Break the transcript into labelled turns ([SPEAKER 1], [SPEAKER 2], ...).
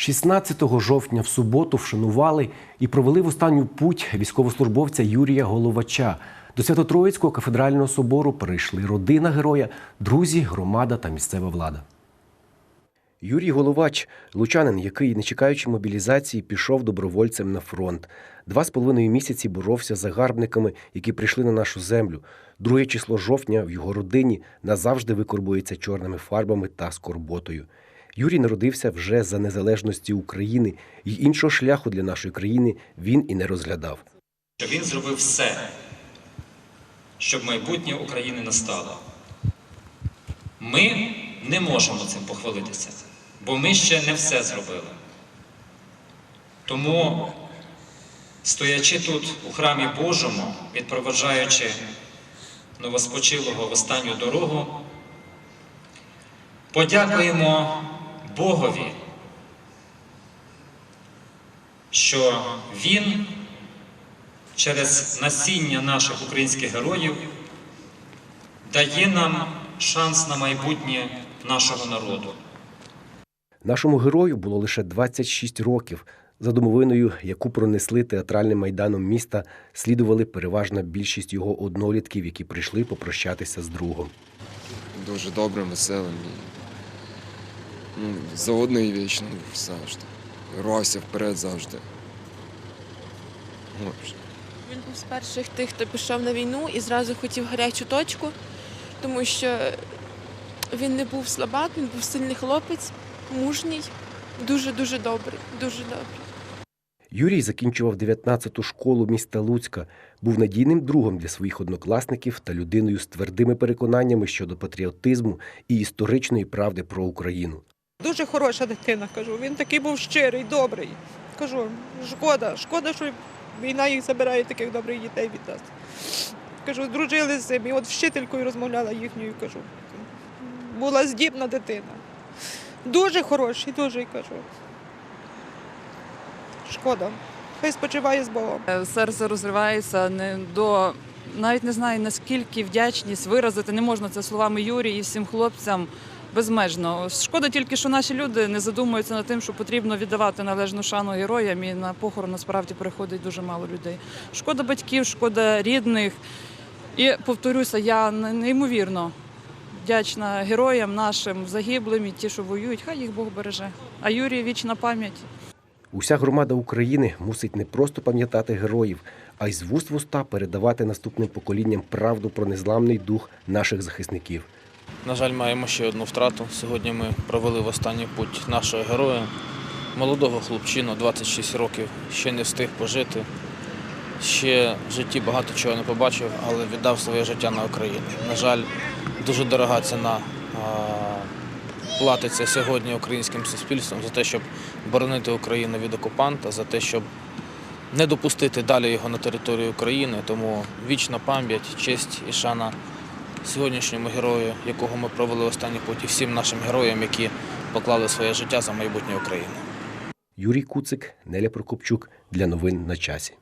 [SPEAKER 1] 16 жовтня в суботу вшанували і провели в останню путь військовослужбовця Юрія Головача. До Свято-Троїцького кафедрального собору прийшли родина героя, друзі, громада та місцева влада. Юрій Головач, лучанин, який, не чекаючи мобілізації, пішов добровольцем на фронт. Два з половиною місяці боровся з загарбниками, які прийшли на нашу землю. Друге число жовтня в його родині назавжди викорбується чорними фарбами та скорботою. Юрій народився вже за незалежності України, і іншого шляху для нашої країни він і не розглядав.
[SPEAKER 2] він зробив все, щоб майбутнє України настало. Ми не можемо цим похвалитися, бо ми ще не все зробили. Тому, стоячи тут у храмі Божому, відпроваджаючи новоспочилого в останню дорогу, подякуємо Богові, що Він через насіння наших українських героїв дає нам шанс на майбутнє нашого народу.
[SPEAKER 1] Нашому герою було лише 26 років. За домовиною, яку пронесли театральним майданом міста, слідували переважна більшість його однолітків, які прийшли попрощатися з другом.
[SPEAKER 3] дуже добрим, веселим і ну, заводний і вічно завжди. Рвався вперед завжди. Ой,
[SPEAKER 4] Він був з перших тих, хто пішов на війну і зразу хотів гарячу точку, тому що він не був слабак, він був сильний хлопець, мужній, дуже-дуже добрий, дуже добрий.
[SPEAKER 1] Юрій закінчував 19-ту школу міста Луцька, був надійним другом для своїх однокласників та людиною з твердими переконаннями щодо патріотизму і історичної правди про Україну.
[SPEAKER 5] Дуже хороша дитина, кажу. Він такий був щирий, добрий. Кажу, шкода, шкода, що війна їх забирає таких добрих дітей від нас. Кажу, дружили з ним. І от вчителькою розмовляла їхньою, кажу. Була здібна дитина. Дуже хороший, дуже кажу. Шкода. Хай спочиває з Богом.
[SPEAKER 6] Е, Серце розривається не до навіть не знаю наскільки вдячність виразити не можна це словами Юрії і всім хлопцям безмежно. Шкода тільки, що наші люди не задумуються над тим, що потрібно віддавати належну шану героям, і на похорон насправді приходить дуже мало людей. Шкода батьків, шкода рідних. І повторюся, я неймовірно вдячна героям нашим загиблим і ті, що воюють. Хай їх Бог береже. А Юрій вічна пам'ять.
[SPEAKER 1] Уся громада України мусить не просто пам'ятати героїв, а й з вуст в уста передавати наступним поколінням правду про незламний дух наших захисників.
[SPEAKER 7] На жаль, маємо ще одну втрату. Сьогодні ми провели в останній путь нашого героя, молодого хлопчину, 26 років, ще не встиг пожити. Ще в житті багато чого не побачив, але віддав своє життя на Україну. На жаль, дуже дорога ціна платиться сьогодні українським суспільством за те, щоб боронити Україну від окупанта, за те, щоб не допустити далі його на територію України. Тому вічна пам'ять, честь і шана сьогоднішньому герою, якого ми провели останній путь, і всім нашим героям, які поклали своє життя за майбутнє України.
[SPEAKER 1] Юрій Куцик, Неля Прокопчук для новин на часі.